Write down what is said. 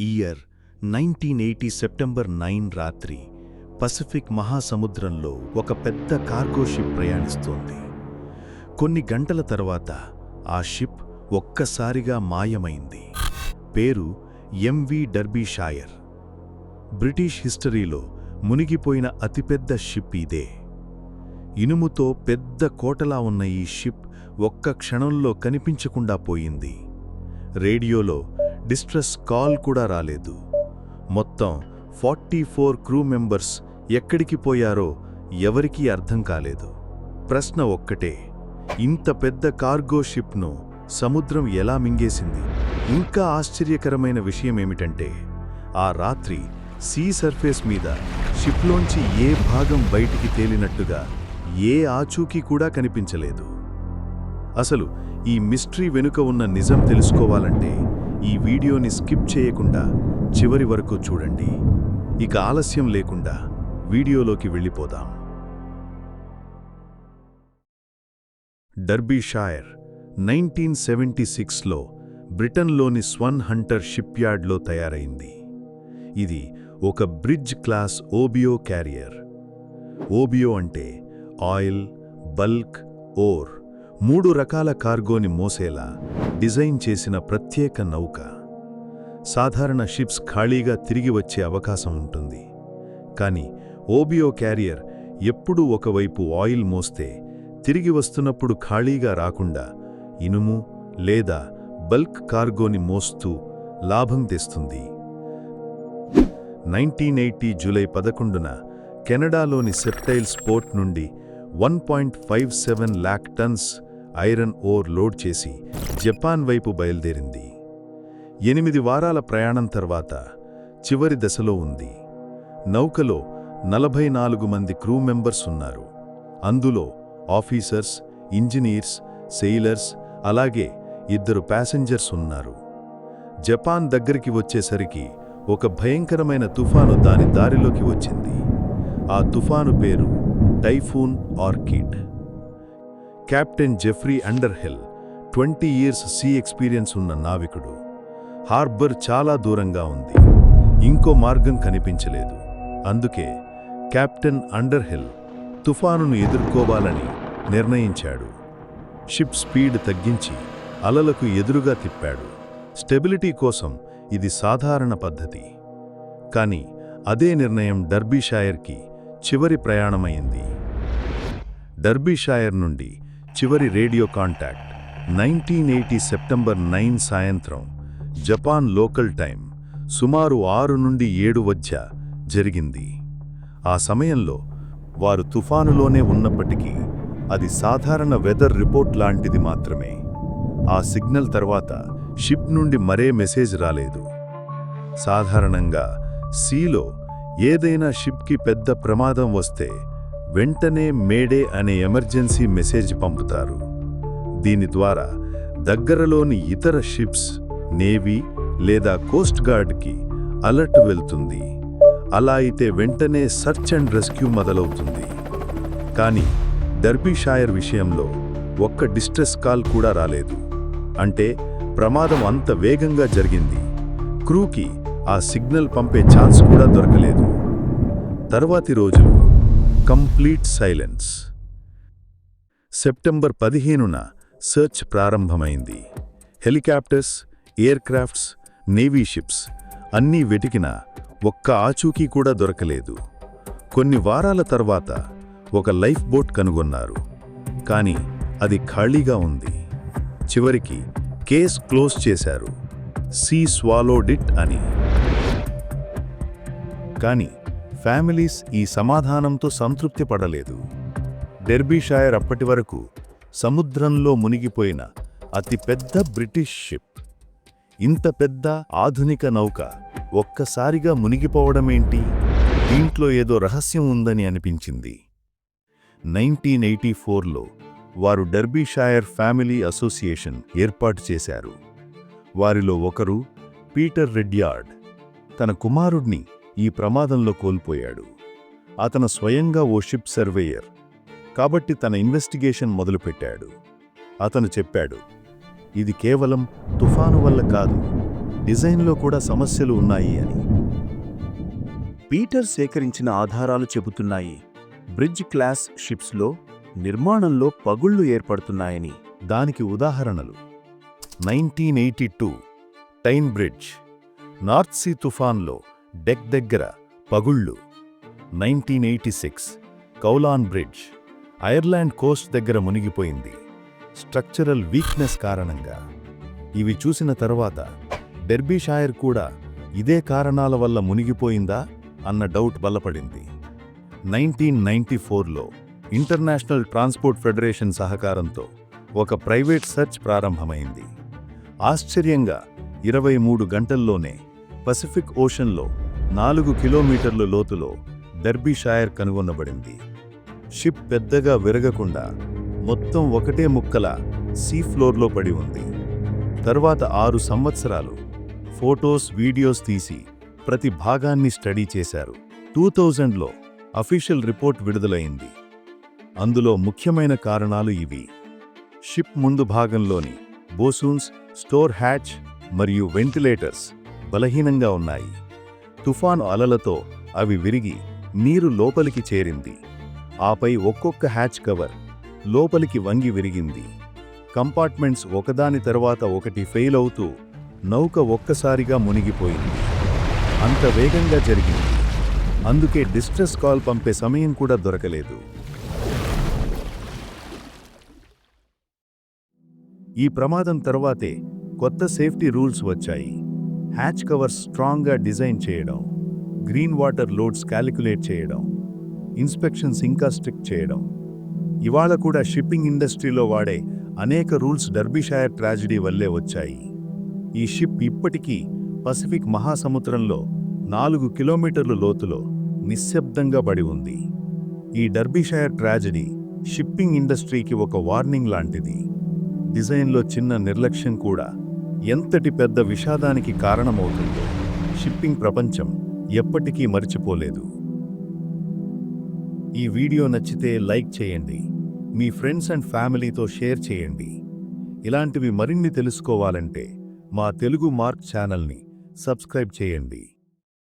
Year nineteen eighty September nine రాత్రి Pacific మహాసముద్రంలో ఒక పెద్ద కార్గో షిప్ ప్రయాణిస్తోంది. కొన్ని గంటల తర్వాత ఆ షిప్ ఒక్కసారిగా మాయమైంది. పేరు ఎంవి డర్బీషాయర్ బ్రిటిష్ హిస్టరీలో మునిగిపోయిన అతిపెద్ద షిప్ ఇదే. ఇనుముతో పెద్ద కోటలా ఉన్న ఈ షిప్ ఒక్క క్షణంలో కనిపించకుండా పోయింది. రేడియోలో డిస్ట్రెస్ కాల్ కూడా రాలేదు. మొత్తం ఫార్టీ ఫోర్ క్రూ మెంబర్స్ ఎక్కడికి పోయారో ఎవరికీ అర్థం కాలేదు. ప్రశ్న ఒక్కటే ఇంత పెద్ద కార్గో షిప్ను సముద్రం ఎలా మింగేసింది? ఇంకా ఆశ్చర్యకరమైన విషయం ఏమిటంటే ఆ రాత్రి సీ సర్ఫేస్ మీద షిప్లోంచి ఏ భాగం బయటికి తేలినట్టుగా ఏ ఆచూకీ కూడా కనిపించలేదు. అసలు ఈ మిస్టరీ వెనుక ఉన్న నిజం తెలుసుకోవాలంటే ఈ వీడియోని స్కిప్ చేయకుండా చివరి వరకు చూడండి. ఇక ఆలస్యం లేకుండా వీడియోలోకి వెళ్ళిపోదాం. డర్బీషాయర్ నైన్టీన్ సెవెంటీ సిక్స్లో బ్రిటన్లోని స్వన్ హంటర్ షిప్యార్డ్లో తయారైంది. ఇది ఒక bridge class OBO carrier. OBO అంటే ఆయిల్ బల్క్ ఓర్. మూడు రకాల కార్గోని మోసేలా డిజైన్ చేసిన ప్రత్యేక నౌక. సాధారణ షిప్స్ ఖాళీగా తిరిగి వచ్చే అవకాశం ఉంటుంది. కానీ ఓబియో క్యారియర్ ఎప్పుడూ ఒకవైపు ఆయిల్ మోస్తే తిరిగి వస్తున్నప్పుడు ఖాళీగా రాకుండా ఇనుము లేదా బల్క్ కార్గోని మోస్తూ లాభం తెస్తుంది. నైన్టీన్ ఎయిటీ జూలై పదకొండున కెనడాలోని సెప్టైల్ స్పోర్ట్ నుండి one point five seven lakh tons iron ore load చేసి జపాన్ వైపు బయలుదేరింది. ఎనిమిది వారాల ప్రయాణం తర్వాత చివరి దశలో ఉంది. నౌకలో నలభై నాలుగు మంది క్రూ మెంబర్స్ ఉన్నారు. అందులో ఆఫీసర్స్ ఇంజనీర్స్ సెయిలర్స్ అలాగే ఇద్దరు ప్యాసింజర్స్ ఉన్నారు. జపాన్ దగ్గరికి వచ్చేసరికి ఒక భయంకరమైన తుఫాను దాని దారిలోకి వచ్చింది. ఆ తుఫాను పేరు typhoon Orchid. Captain Geoffrey Underhill twenty years sea experience ఉన్న నావికుడు. హార్బర్ చాలా దూరంగా ఉంది. ఇంకో మార్గం కనిపించలేదు. అందుకే కెప్టెన్ అండర్హిల్ తుఫానును ఎదుర్కోవాలని నిర్ణయించాడు. షిప్ స్పీడ్ తగ్గించి అలలకు ఎదురుగా తిప్పాడు. స్టెబిలిటీ కోసం ఇది సాధారణ పద్ధతి. కానీ అదే నిర్ణయం డర్బీషాయర్కి చివరి ప్రయాణమైంది. డర్బీషాయర్ నుండి చివరి radio contact. Nineteen eighty September nine సాయంత్రం జపాన్ లోకల్ టైం సుమారు ఆరు నుండి ఏడు మధ్య జరిగింది. ఆ సమయంలో వారు తుఫానులోనే ఉన్నప్పటికీ అది సాధారణ వెదర్ రిపోర్ట్ లాంటిది మాత్రమే. ఆ సిగ్నల్ తర్వాత షిప్ నుండి మరే మెసేజ్ రాలేదు. సాధారణంగా సీలో ఏదైనా షిప్కి పెద్ద ప్రమాదం వస్తే వెంటనే మేడే అనే ఎమర్జెన్సీ మెసేజ్ పంపుతారు. దీని ద్వారా దగ్గరలోని ఇతర షిప్స్ నేవీ లేదా కోస్ట్ గార్డ్కి అలర్ట్ వెళ్తుంది. అలా అయితే వెంటనే సర్చ్ అండ్ రెస్క్యూ మొదలవుతుంది. కానీ డర్బీషాయర్ విషయంలో ఒక్క డిస్ట్రెస్ కాల్ కూడా రాలేదు. అంటే ప్రమాదం అంత వేగంగా జరిగింది. క్రూకి ఆ సిగ్నల్ పంపే ఛాన్స్ కూడా దొరకలేదు. తర్వాతి రోజులు కంప్లీట్ సైలెన్స్. సెప్టెంబర్ పదిహేనున సెర్చ్ ప్రారంభమైంది. హెలికాప్టర్స్ ఎయిర్క్రాఫ్ట్స్ నేవీ షిప్స్ అన్నీ వెటికిన ఒక్క ఆచూకీ కూడా దొరకలేదు. కొన్ని వారాల తర్వాత ఒక లైఫ్ బోట్ కనుగొన్నారు. కానీ అది ఖాళీగా ఉంది. చివరికి కేస్ క్లోజ్ చేశారు. సీ స్వాలోడిట్ అని. కానీ ఫ్యామిలీస్ ఈ సమాధానంతో సంతృప్తి పడలేదు. డెర్బీషాయర్ అప్పటి వరకు సముద్రంలో మునిగిపోయిన అతిపెద్ద బ్రిటిష్ షిప్. ఇంత పెద్ద ఆధునిక నౌక ఒక్కసారిగా మునిగిపోవడమేంటి? దీంట్లో ఏదో రహస్యం ఉందని అనిపించింది. నైన్టీన్ ఎయిటీ ఫోర్లో వారు డర్బీషాయర్ ఫ్యామిలీ అసోసియేషన్ ఏర్పాటు చేశారు. వారిలో ఒకరు పీటర్ రెడ్యార్డ్. తన కుమారుడిని ఈ ప్రమాదంలో కోల్పోయాడు. అతను స్వయంగా ఓ షిప్ సర్వేయర్. కాబట్టి తన ఇన్వెస్టిగేషన్ మొదలుపెట్టాడు. అతను చెప్పాడు ఇది కేవలం తుఫాను వల్ల కాదు డిజైన్లో కూడా సమస్యలు ఉన్నాయి అని. పీటర్ సేకరించిన ఆధారాలు చెబుతున్నాయి. బ్రిడ్జ్ క్లాస్ షిప్స్లో నిర్మాణంలో పగుళ్ళు ఏర్పడుతున్నాయని. దానికి ఉదాహరణలు. Nineteen eighty two Tyne bridge North Sea తుఫాన్లో డెక్ దగ్గర పగుళ్ళు. Nineteen eighty six Kowloon bridge Ireland coast దగ్గర మునిగిపోయింది. స్ట్రక్చరల్ వీక్నెస్ కారణంగా. ఇవి చూసిన తర్వాత డెర్బీషాయర్ కూడా ఇదే కారణాల వల్ల మునిగిపోయిందా అన్న డౌట్ బలపడింది. నైన్టీన్ నైన్టీ ఫోర్లో ఇంటర్నేషనల్ ట్రాన్స్పోర్ట్ ఫెడరేషన్ సహకారంతో ఒక ప్రైవేట్ సెర్చ్ ప్రారంభమైంది. ఆశ్చర్యంగా ఇరవై మూడు గంటల్లోనే పసిఫిక్ ఓషన్లో నాలుగు కిలోమీటర్ల లోతులో డర్బీషాయర్ కనుగొనబడింది. షిప్ పెద్దగా విరగకుండా మొత్తం ఒకటే ముక్కల సీ ఫ్లోర్లో పడి ఉంది. తర్వాత ఆరు సంవత్సరాలు ఫోటోస్ వీడియోస్ తీసి ప్రతి భాగాన్ని స్టడీ చేశారు. టూ థౌజండ్లో అఫీషియల్ రిపోర్ట్ విడుదలైంది. అందులో ముఖ్యమైన కారణాలు ఇవి. షిప్ ముందు భాగంలోని బోసూన్స్ స్టోర్ హ్యాచ్ మరియు వెంటిలేటర్స్ బలహీనంగా ఉన్నాయి. తుఫాను అలలతో అవి విరిగి నీరు లోపలికి చేరింది. ఆపై ఒక్కొక్క హ్యాచ్ కవర్ లోపలికి వంగి విరిగింది. కంపార్ట్మెంట్స్ ఒకదాని తర్వాత ఒకటి ఫెయిల్ అవుతూ నౌక ఒక్కసారిగా మునిగిపోయింది. అంత వేగంగా జరిగింది. అందుకే డిస్ట్రెస్ కాల్ పంపే సమయం కూడా దొరకలేదు. ఈ ప్రమాదం తర్వాతే కొత్త సేఫ్టీ రూల్స్ వచ్చాయి. హ్యాచ్ కవర్స్ స్ట్రాంగ్గా డిజైన్ చేయడం గ్రీన్ వాటర్ లోడ్స్ క్యాలిక్యులేట్ చేయడం ఇన్స్పెక్షన్స్ ఇంకా స్ట్రిక్ట్ చేయడం. ఇవాళ కూడా షిప్పింగ్ ఇండస్ట్రీలో వాడే అనేక రూల్స్ డర్బీషైర్ ట్రాజిడీ వల్లే వచ్చాయి. ఈ షిప్ ఇప్పటికీ పసిఫిక్ మహాసముద్రంలో నాలుగు కిలోమీటర్ల లోతులో నిశ్శబ్దంగా పడి ఉంది. ఈ డర్బీషైర్ ట్రాజడీ షిప్పింగ్ ఇండస్ట్రీకి ఒక వార్నింగ్ లాంటిది. డిజైన్లో చిన్న నిర్లక్ష్యం కూడా ఎంతటి పెద్ద విషాదానికి కారణమవుతుందో షిప్పింగ్ ప్రపంచం ఎప్పటికీ మర్చిపోలేదు. ఈ వీడియో నచ్చితే లైక్ చేయండి మీ ఫ్రెండ్స్ అండ్ ఫ్యామిలీతో షేర్ చేయండి. ఇలాంటివి మరిన్ని తెలుసుకోవాలంటే మా తెలుగు మార్క్ ఛానల్ని సబ్స్క్రైబ్ చేయండి.